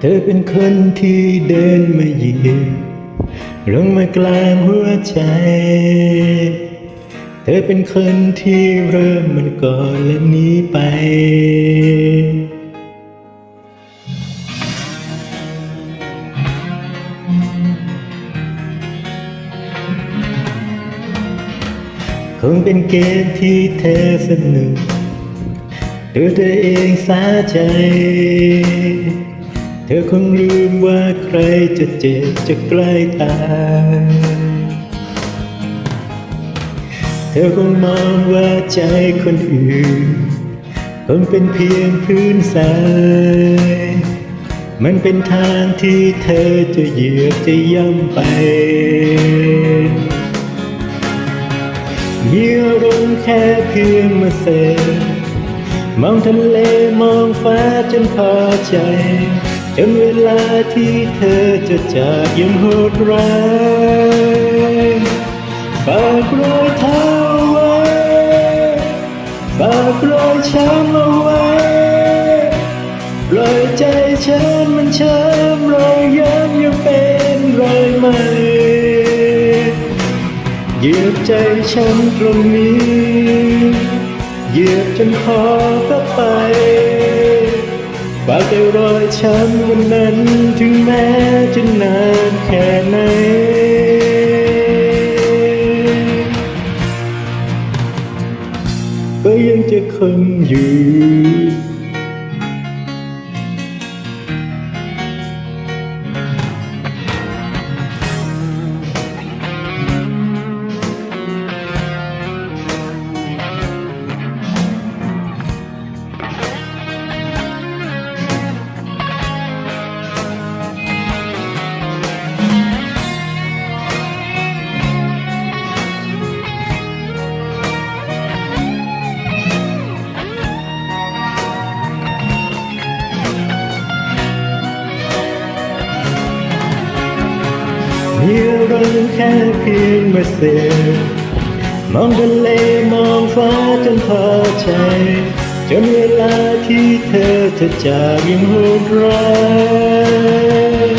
เธอเป็นคนที่เดินมาเหยียบลงมากลางหัวใจ เธอเป็นคนที่เริ่มมันก่อนและหนี้ไป คงเป็นเกมที่เธอสนุกดูตัวเองสาใจ เธอคงลืมว่าใครจะเจ็บจะใกล้ตายเธอคงมองว่าใจคนอื่นคงเป็นเพียงพื้นทรายมันเป็นทางที่เธอจะเหยียบจะย่ำไปมีอารมณ์แค่เพียงมาเสพมองทะเลมองฟ้าจนพอใจ จนเวลาที่เธอจะจากยังโหดร้ายฝากรอยเท้าไว้ฝากรอยช้ำเอาไว้ปล่อยใจฉันมันช้ำรอยย้ำยังเป็นรอยใหม่เหยียบใจฉันตรงนี้เหยียบจนพอก็ไป ฝากแต่รอยช้ำวันนั้นถึงแม้จะนานแค่ไหน แค่เพียงมาเสพมองทะเลมองฟ้าจนพอใจ จนเวลาที่เธอจะจากยังโหดร้าย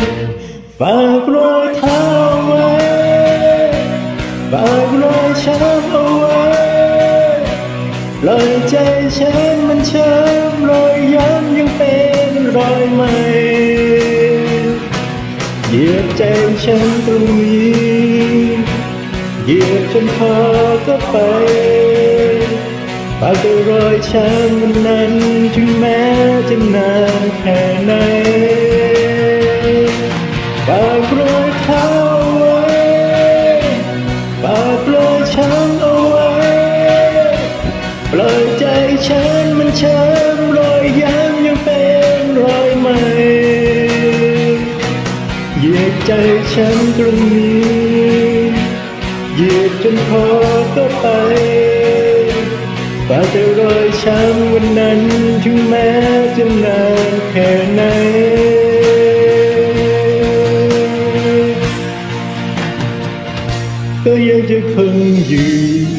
ฝากรอยเท้าไว้ฝากรอยช้ำเอาไว้ปล่อยใจฉันมันช้ำรอยย้ำยังเป็นรอยใหม่ เหยียบใจฉันตรงนี้เหยียบจนพอก็ไปฝากแต่รอยช้ำมันนั้นถึงแม้จะนานแค่ไหนฝากรอยเท้าไว้ฝากรอยช้ำเอาไว้ปล่อยใจฉันมันช้ำ ใจฉันตรงนี้เหยียดจนพอก็ไปฝ่าแต่รอยช้ำวันนั้นถึงแม้จะนานแค่ไหนก็ยังจะคงอยู่